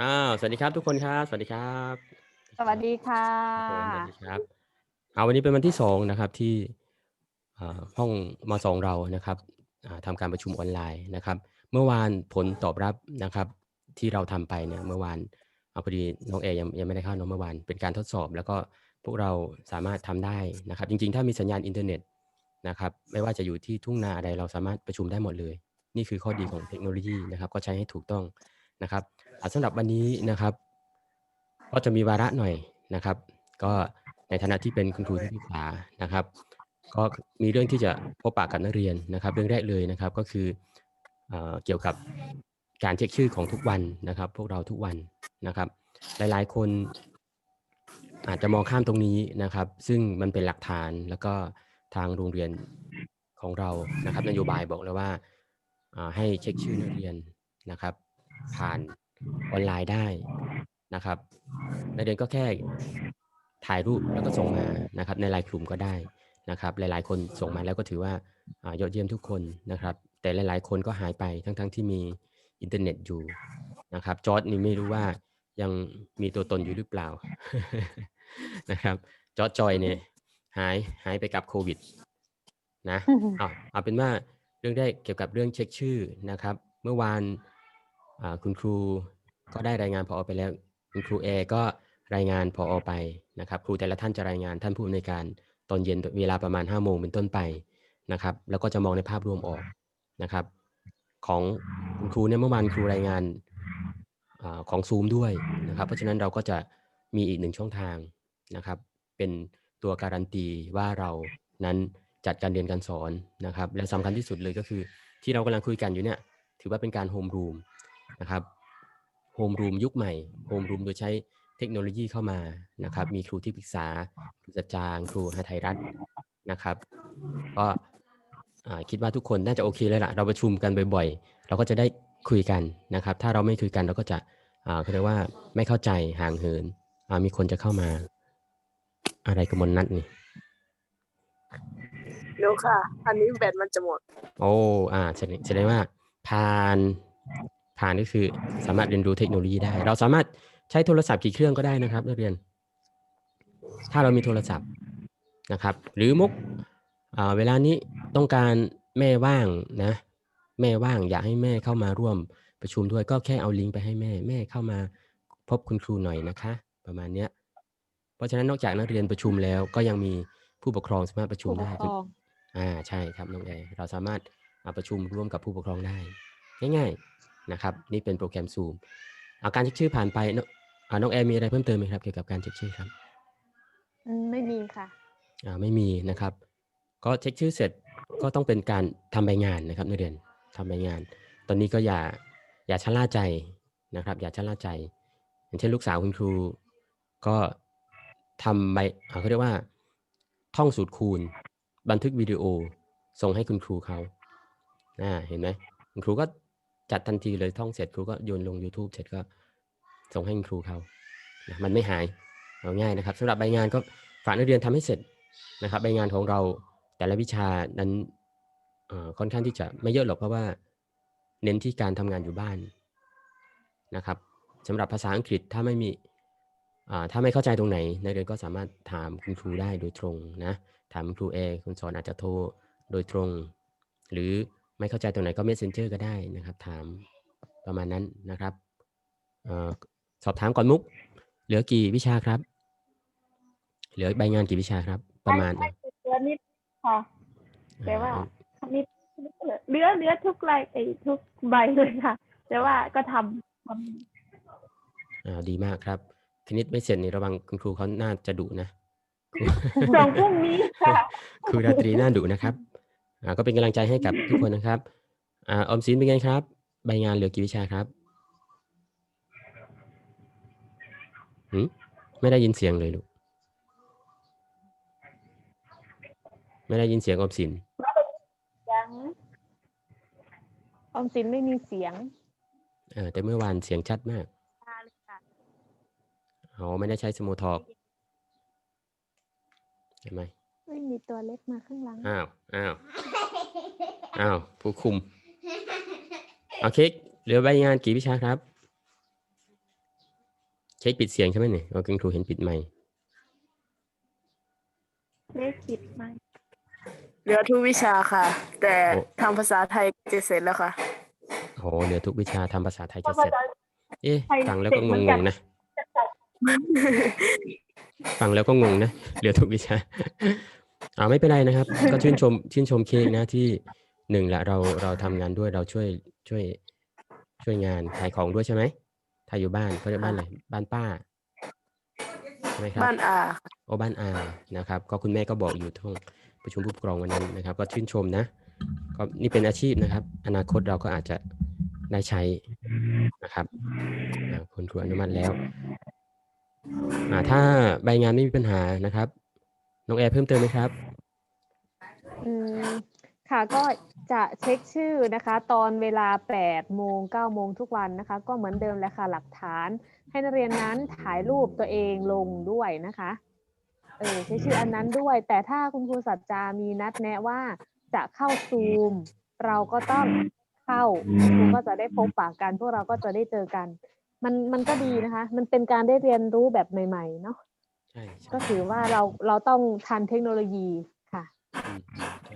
อ้าวสวัสดีครับทุกคนครับ สวัสดีครับสวัสดีค่ะครับผมสวัสดีครับเอาวันนี้เป็นวันที่สองนะครับที่อ่าห้องมสองเรานะครับอ่าทำการประชุมออนไลน์นะครับ เมื่อวานผลตอบรับนะครับ ที่เราทำไปเนี่ยเมื่อวานเอาพอดีน้องเอยังยังไม่ได้เข้าเนอะเมื่อวานเป็นการทดสอบ แล้วก็พวกเราสามารถทำได้นะครับ จริงๆ ถ้ามีสัญญาณอินเทอร์เน็ตนะครับ ไม่ว่าจะอยู่ที่ทุ่งนาอะไรเราสามารถประชุมได้หมดเลย นี่คือข้อดีของเทคโนโลยีนะครับ ก็ใช้ให้ถูกต้องนะครับอะ สำหรับวันนี้นะครับ ก็จะมีวาระหน่อยนะครับ ก็ในฐานะที่เป็นคุณครูที่ปรึกษานะครับ ก็มีเรื่องที่จะพบปะกับนักเรียนนะครับ เรื่องแรกเลยนะครับก็คือเกี่ยวกับการเช็คชื่อของทุกวันนะครับ พวกเราทุกวันนะครับ หลายๆ คนอาจจะมองข้ามตรงนี้นะครับ ซึ่งมันเป็นหลักฐานแล้วก็ทางโรงเรียนของเรานะครับ นโยบายบอกแล้วว่าให้เช็คชื่อนักเรียนนะครับ ผ่าน ออนไลน์ได้นะครับนักเรียนก็แค่ถ่ายรูปแล้วก็ส่งมานะครับในไลน์กลุ่มก็ได้นะครับ หลายๆ คนส่งมาแล้วก็ถือว่าอ่ายอดเยี่ยมทุกคนนะครับ แต่หลาย ๆ คนก็หายไปทั้งๆที่มีอินเทอร์เน็ตอยู่นะครับจอร์ดนี่ไม่รู้ว่ายังมีตัวตนอยู่หรือเปล่านะครับจอร์ดจอยเนี่ยหายหายไปกับโควิดนะเอาเอาเป็นว่าเรื่องแรกเกี่ยวกับเรื่องเช็คชื่อนะครับ เมื่อวานอ่า คุณครูก็ได้รายงานพอไปแล้ว คุณครูเอก็รายงานพอไปนะครับ ครูแต่ละท่านจะรายงานท่านผู้อำนวยการตอนเย็นเวลาประมาณ5้าโมงเป็นต้นไปนะครับ แล้วก็จะมองในภาพรวมออกนะครับ ของคุณครูเนี่ยเมื่อวานครูรายงานอของซูมด้วยนะครับ เพราะฉะนั้นเราก็จะมีอีกหนึ่งช่องทางนะครับ เป็นตัวการันตีว่าเรานั้นจัดการเรียนการสอนนะครับ และสำคัญที่สุดเลยก็คือที่เรากำลังคุยกันอยู่เนี่ยถือว่าเป็นการโฮมรูม นะครับโฮมรูมยุคใหม่โฮมรูมโดยใช้เทคโนโลยีเข้ามานะครับ มีครูที่ปรึกษาครูจัดจาง ครูหาไทยรัฐนะครับ ก็อ่าคิดว่าทุกคนน่าจะโอเคเลยล่ะ เราประชุมกันบ่อยๆ เราก็จะได้คุยกันนะครับ ถ้าเราไม่คุยกันเราก็จะอ่าเขาเรียกว่าไม่เข้าใจห่างเหินอ่ามีคนจะเข้ามา อะไรกับมนนัดนี่รู้ค่ะ อันนี้แบตมันจะหมด โอ้อ่าแสดงแสดงว่าผ่าน ผ่านก็คือสามารถเรียนรู้เทคโนโลยีได้ เราสามารถใช้โทรศัพท์กี่เครื่องก็ได้นะครับนักเรียน ถ้าเรามีโทรศัพท์นะครับ หรือมุกอ่าเวลานี้ต้องการแม่ว่างนะ แม่ว่างอยากให้แม่เข้ามาร่วมประชุมด้วยก็แค่เอาลิงก์ไปให้แม่ แม่เข้ามาพบคุณครูหน่อยนะคะ ประมาณเนี้ย เพราะฉะนั้นนอกจากนักเรียนประชุมแล้วก็ยังมีผู้ปกครองสามารถประชุมผู้ปได้กครองอ่าใช่ครับน้องแอร์เราสามารถมาประชุมร่วมกับผู้ปกครองได้ ง่าย ๆ นะครับนี่เป็นโปรแกรม Zoom เอาการเช็คชื่อผ่านไปน้องอ่าน้องแอร์มีอะไรเพิ่มเติมไหมครับเกี่ยวกับการเช็คชื่อครับอืมไม่มีค่ะอ่าไม่มีนะครับ ก็เช็คชื่อเสร็จก็ต้องเป็นการทำใบงานนะครับนักเรียนทำใบงาน ตอนนี้ก็อย่าอย่าชะล่าใจนะครับ อย่าชะล่าใจ อย่างเช่นลูกสาวคุณครูก็ทำใบอ่าเขาเรียกว่า ท่องสูตรคูณ บันทึกวิดีโอส่งให้คุณครูเขาอ่าเห็นไหมคุณครูก็ จัดทันทีเลยท่องเสร็จครูก็โยนลง YouTube เสร็จก็ส่งให้ครูเขานะมันไม่หายเอาง่ายนะครับสำหรับใบงานก็ฝากนักเรียนทำให้เสร็จนะครับ ใบงานของเราแต่ละวิชานั้นค่อนข้างที่จะไม่เยอะหรอกเพราะว่า เน้นที่การทำงานอยู่บ้านนะครับสำหรับภาษาอังกฤษถ้าไม่มีถ้าไม่เข้าใจตรงไหนนักเรียนก็สามารถถามคุณครูได้โดยตรงนะถามคุณครูเอคุณสอนอาจจะโทรโดยตรง หรือ ไม่เข้าใจตรงไหนก็ messenger ก็ได้นะครับ ถามประมาณนั้นนะครับเออสอบถามก่อนมุก เหลือกี่วิชาครับ เหลือใบงานกี่วิชาครับ ประมาณใช่เหลือนิดค่ะแต่ว่าอ่านิดนิดเหลือเหลือเหลือทุกรายไอ้ทุกใบเลยค่ะ แต่ว่าก็ทำทอ่าดีมากครับคณิตไม่เสร็จนี่ระวังคุณครูเขาน่าจะดุนะำส่งพรุ่งนี้ค่ะครูราตรีน่าดุนะครับ อ่าก็เป็นกำลังใจให้กับทุกคนนะครับอ่าออมสินเป็นไงครับ ใบงานเหลือกี่วิชาครับหืมไม่ได้ยินเสียงเลยลูกไม่ได้ยินเสียงออมสินยังออมสินไม่มีเสียงเออแต่เมื่อวานเสียงชัดมากมาเลยค่ะอ๋อไม่ได้ใช้สโมทอกเห็นไหม ไม่มีตัวเล็กมาข้างหลัง อ้าว อ้าว อ้าว ผู้คุมโอเคเหลือใบงานกี่วิชาครับเช็คปิดเสียงใช่ไหมเนี่ยเราคุณครูเห็นปิดไมค์เลขปิดไหมเหลือทุกวิชาค่ะ แต่ทำภาษาไทยจะเสร็จแล้วค่ะ โอ้โหเหลือทุกวิชาทำภาษาไทยจะเสร็จ เอ๊ะไทยฟังแล้วก็เสร็จเหมืงอนกันงๆนะ ฟังแล้วก็งงนะ เหลือทุกวิชา อ่าไม่เป็นไรนะครับ ก็ชื่นชมชื่นชมเค้กนะที่หนึ่งละเราเราทำงานด้วยเราช่วยช่วย ช่วยงานขายของด้วยใช่ไหมถ้าอยู่บ้านเขาเรียกบ้านอะไรบ้านป้าใช่ไหมครับ บ้านอาโอบ้านอานะครับ ก็คุณแม่ก็บอกอยู่ท้องประชุมผู้ปกครองวันนั้นนะครับ ก็ชื่นชมนะ ก็นี่เป็นอาชีพนะครับ อนาคตเราก็อาจจะได้ใช้นะครับอ่าคุณครูอนุมัติแล้วอ่าถ้าใบงานไม่มีปัญหานะครับ น้องแอร์เพิ่มเติมไหมครับ อืมค่ะก็จะเช็คชื่อนะคะ ตอนเวลา8โมง9โมงทุกวันนะคะ ก็เหมือนเดิมแหละค่ะหลักฐาน ให้นักเรียนนั้นถ่ายรูปตัวเองลงด้วยนะคะเออใช้ชื่ออันนั้นด้วย แต่ถ้าคุณครูสัจจามีนัดแนะว่าจะเข้าซูม เราก็ต้องเข้าคุณครูก็จะได้พบปากกันพวกเราก็จะได้เจอกัน มันมันก็ดีนะคะ มันเป็นการได้เรียนรู้แบบใหม่ ๆ เนาะ ช่ใช่ก็ถือว่าเราเราต้องทันเทคโนโลยีค่ะ อืมอืมใช่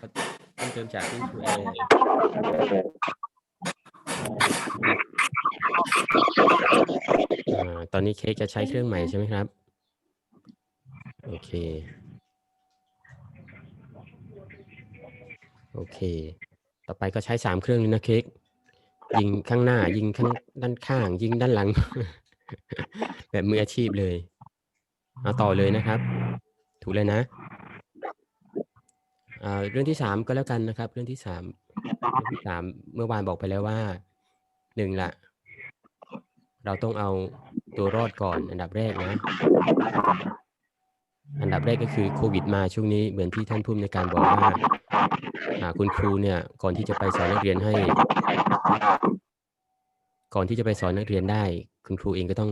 ก็เพิ่มเติมจากที่ครูแอร์อ่าตอนนี้เค้กจะใช้เครื่องใหม่ใช่ไหมครับ โอเค โอเค ต่อไปก็ใช้สามเครื่องเลยนะเค้กยิงข้างหน้า ยิงข้างด้านข้าง ยิงด้านหลัง แบบมืออาชีพเลยเอาต่อเลยนะครับ ถูกเลยนะอ่าเรื่องที่สามก็แล้วกันนะครับ เรื่องที่สามเรื่องที่สามเมื่อวานบอกไปแล้วว่าหนึ่งละเราต้องเอาตัวรอดก่อน อันดับแรกนะอันดับแรกก็คือโควิดมาช่วงนี้เหมือนที่ท่านผู้อำนวยการบอกว่าอ่าคุณครูเนี่ย ก่อนที่จะไปสอนนักเรียนให้ ก่อนที่จะไปสอนนักเรียนได้ คุณครูเองก็ต้อง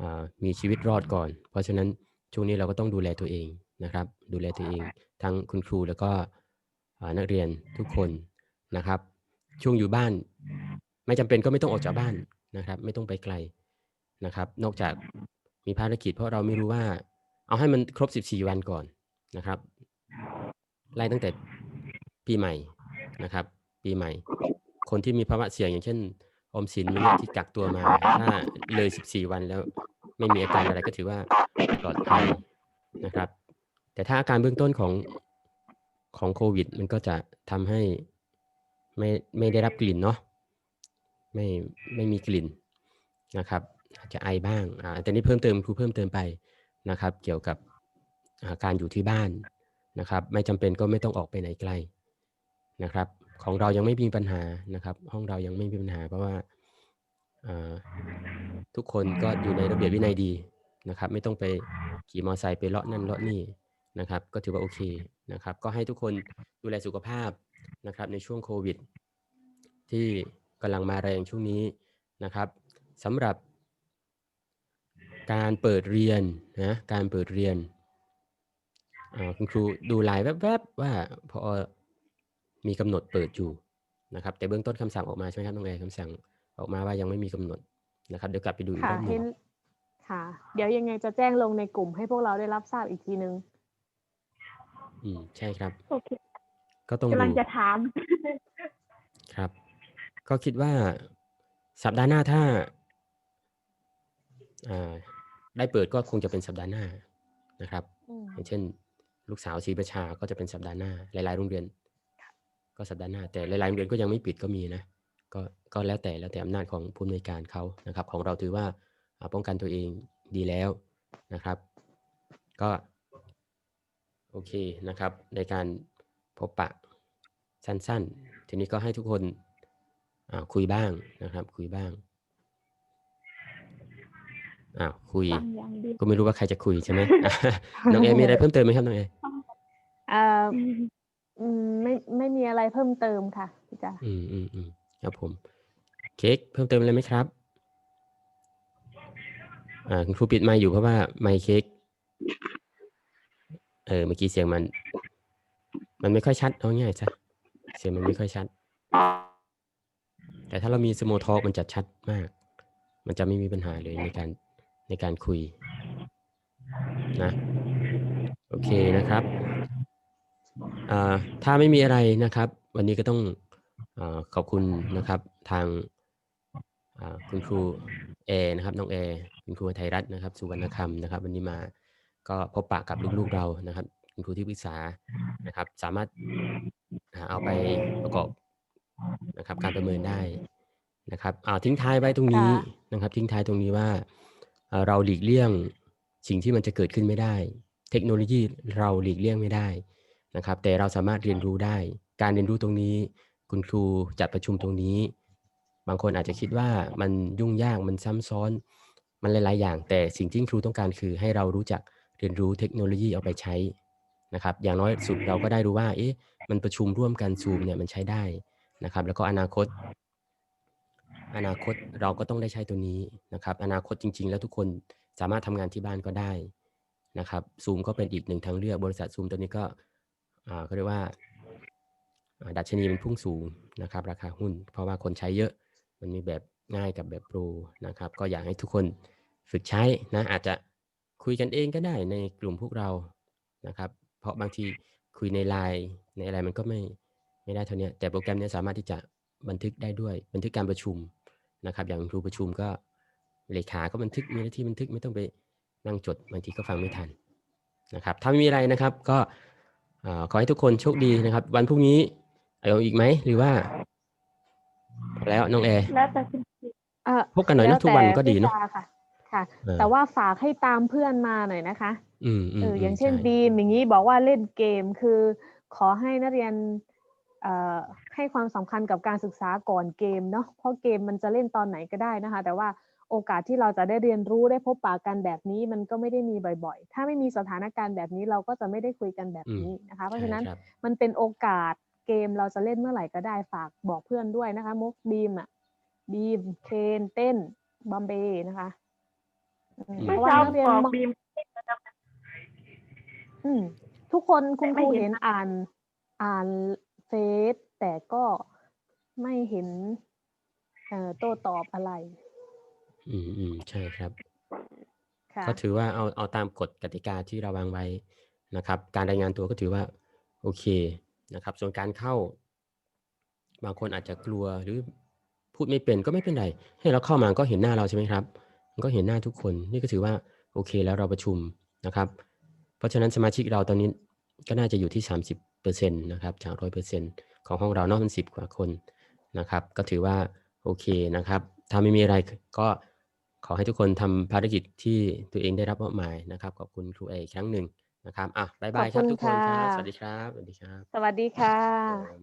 อมีชีวิตรอดก่อน เพราะฉะนั้นช่วงนี้เราก็ต้องดูแลตัวเองนะครับ ดูแลตัวเอง ทั้งคุณครูแล้วก็นักเรียนทุกคนนะครับ ช่วงอยู่บ้าน ไม่จำเป็นก็ไม่ต้องออกจากบ้านนะครับ ไม่ต้องไปไกลนะครับ นอกจากมีภารกิจเพราะเราไม่รู้ว่า เอาให้มันครบ 14 วันก่อนนะครับ ไล่ตั้งแต่ปีใหม่นะครับ ปีใหม่ คนที่มีภาวะเสี่ยงอย่างเช่น อมสินเนี่ยที่กักตัวมา ถ้าเลย14วันแล้วไม่มีอาการอะไรก็ถือว่าปลอดภัยนะครับ แต่ถ้าอาการเบื้องต้นของของโควิด มันก็จะทำให้ไม่ไม่ได้รับกลิ่นเนาะไม่ไม่มีกลิ่นนะครับอาจจะไอบ้างอ่าแต่นี้เพิ่มเติมครูเพิ่มเติมไปนะครับ เกี่ยวกับอาการอยู่ที่บ้านนะครับ ไม่จำเป็นก็ไม่ต้องออกไปไหนไกลนะครับ ของเรายังไม่มีปัญหานะครับ ห้องเรายังไม่มีปัญหา เพราะว่าทุกคนก็อยู่ในระเบียบวินัยดีนะครับ ไม่ต้องไปขี่มอเตอร์ไซค์ไปเลาะนั่นเลาะนี่นะครับ ก็ถือว่าโอเคนะครับ ก็ให้ทุกคนดูแลสุขภาพนะครับ ในช่วงโควิด ที่กำลังมาแรงช่วงนี้นะครับสำหรับ การเปิดเรียนนะการเปิดเรียนคุณครูดูไลน์แวบๆว่าพอ มีกำหนดเปิดอยู่นะครับแต่เบื้องต้นคำสั่งออกมาใช่ไหมครับน้องแอร์คำสั่งออกมาว่ายังไม่มีกำหนดนะครับเดี๋ยวกลับไปดูอีกค่ะรอบหนึเห็งนค่ะ เดี๋ยวยังไงจะแจ้งลงในกลุ่มให้พวกเราได้รับทราบอีกทีนึงอืมใช่ครับโอเคก็ต้องกำลังดูจะถามครับ ก็คิดว่าสัปดาห์หน้าถ้าอ่าได้เปิดก็คงจะเป็นสัปดาห์หน้านะครับอืมอย่างเช่น ลูกสาวศรีประชาก็จะเป็นสัปดาห์หน้าหลายๆโรงเรียน ก็สัปดาห์หน้าแต่หลายๆโรงเรียนก็ยังไม่ปิดก็มีนะก็ก็แล้วแต่แล้วแต่อำนาจของผู้อำนวยการเขานะครับ ของเราถือว่าอ่าป้องกันตัวเองดีแล้วนะครับ ก็โอเคนะครับ ในการพบปะสั้นๆ ทีนี้ก็ให้ทุกคนอ่าคุยบ้างนะครับ คุยบ้างอ้าวคุยฟังอย่างเดียวก็ไม่รู้ว่าใครจะคุยใช่ไหมอะน้องเอมีอะไรเพิ่มเติมไหมครับน้องเอเอืมไม่ไม่มีอะไรเพิ่มเติมค่ะพี่จ๋าอืมอืมอืมครับผม เค้กเพิ่มเติมอะไรไหมครับ อ่าคุณครูปิดไมค์อยู่เพราะว่าไมค์เค้กเออเมื่อกี้เสียงมัน มันไม่ค่อยชัดเอาง่ายๆซะเสียงมันไม่ค่อยชัด แต่ถ้าเรามีสโมทอ l k มันจะชัดมาก มันจะไม่มีปัญหาเลยในการในการคุยนะ โอเคนะครับ ถ้าไม่มีอะไรนะครับ วันนี้ก็ต้องอขอบคุณนะครับทางคุณครูแอร์นะครับน้องแอร์คุณครูไทยรัฐนะครับ สุวรรณคำนะครับ วันนี้มาก็พบปะกับลูกๆเรานะครับ คุณครูที่ปรึกษานะครับ สามารถเอาไปประกอบนะครับ การประเมินได้นะครับทิ้งท้ายไว้ตรงนี้นะครับ ทิ้งท้ายตรงนี้ว่าเราหลีกเลี่ยงสิ่งที่มันจะเกิดขึ้นไม่ได้ เทคโนโลยีเราหลีกเลี่ยงไม่ได้ นะครับ แต่เราสามารถเรียนรู้ได้ การเรียนรู้ตรงนี้ คุณครูจัดประชุมตรงนี้ บางคนอาจจะคิดว่ามันยุ่งยากมันซ้ำซ้อน มันหลาย ๆ อย่าง แต่สิ่งที่ครูต้องการคือให้เรารู้จักเรียนรู้เทคโนโลยีเอาไปใช้นะครับ อย่างน้อยสุดเราก็ได้รู้ว่า เอ๊ะ มันประชุมร่วมกันซูมเนี่ยมันใช้ได้นะครับ แล้วก็อนาคต อนาคตเราก็ต้องได้ใช้ตัวนี้นะครับ อนาคตจริง ๆ แล้วทุกคนสามารถทำงานที่บ้านก็ได้นะครับซูมก็เป็นอีกหนึ่งทางเลือกบริษัทซูมตัวนี้ก็ เขาเรียกว่าดัชนีมันพุ่งสูงนะครับราคาหุ้น เพราะว่าคนใช้เยอะมันมีแบบง่ายกับแบบโปรนะครับ ก็อยากให้ทุกคนฝึกใช้นะอาจจะคุยกันเองก็ได้ในกลุ่มพวกเรานะครับ เพราะบางทีคุยในไลน์ในอะไรมันก็ไม่ไม่ได้เท่านี้แต่โปรแกรมนี้สามารถที่จะบันทึกได้ด้วย บันทึกการประชุมนะครับ อย่างครูประชุมก็เลขาก็บันทึกมีหน้าที่บันทึกไม่ต้องไปนั่งจดบางทีก็ฟังไม่ทันนะครับ ถ้าไม่มีอะไรนะครับก็ ขอให้ทุกคนโชคดีนะครับ วันพรุ่งนี้เอาอีกไหมหรือว่าพอแล้วน้องแอร์แล้วแต่คุณครูเอ่อพบกันหน่อยนะแล้วทุกวันแต่ก็ดีเนาะวิชค่ะค่ะเออแต่ว่าฝากให้ตามเพื่อนมาหน่อยนะคะ อืมอืมเออมอย่างเช่นใบีมอย่างนี้บอกว่าเล่นเกมคือ ขอให้นักเรียนเอ่อให้ความสำคัญกับการศึกษาก่อนเกมเนาะเพราะเกมมันจะเล่นตอนไหนก็ได้นะคะ แต่ว่า โอกาสที่เราจะได้เรียนรู้ได้พบปะกันแบบนี้ มันก็ไม่ได้มีบ่อยๆ ถ้าไม่มีสถานการณ์แบบนี้เราก็จะไม่ได้คุยกันแบบอืมนี้นะคะ เพราะใช่ฉะนั้นครับมันเป็นโอกาสเกมเราจะเล่นเมื่อไหร่ก็ได้ฝากบอกเพื่อนด้วยนะคะมุกบีมอะบีมเคนเต้นบอมเบย์นะคะอืมอืมเพเมื่อราะว่าเช้านักเรียนบอกมบีมอืมทุกคนคุณไม่ครูเห็นเห็นอ่านอ่านเฟซแต่ก็ไม่เห็นเอ่อโต้ตอบอะไร อืมอืมใช่ครับ ค่ะก็ถือว่าเอาเอาตามกฎกติกาที่เราวางไว้นะครับ การรายงานตัวก็ถือว่า โอเคนะครับ ส่วนการเข้า บางคนอาจจะกลัวหรือพูดไม่เป็นก็ไม่เป็นไรให้เราเข้ามาก็เห็นหน้าเราใช่ไหมครับ มันก็เห็นหน้าทุกคน นี่ก็ถือว่าโอเคแล้วเราประชุมนะครับ เพราะฉะนั้นสมาชิกเราตอนนี้ก็น่าจะอยู่ที่สามสิบเปอร์เซ็นต์นะครับจากร้อยเปอร์เซ็นของห้องเราเนอกมันสิบกว่าคนนะครับ ก็ถือว่าโอเคนะครับ ถ้าไม่มีอะไรก็ ขอให้ทุกคนทำภารกิจที่ตัวเองได้รับมอบหมายนะครับ ขอบคุณครูเอครั้งหนึ่งนะครับอะบายบายครับทุกคนครับ สวัสดีครับ สวัสดีครับ สวัสดีค่ะ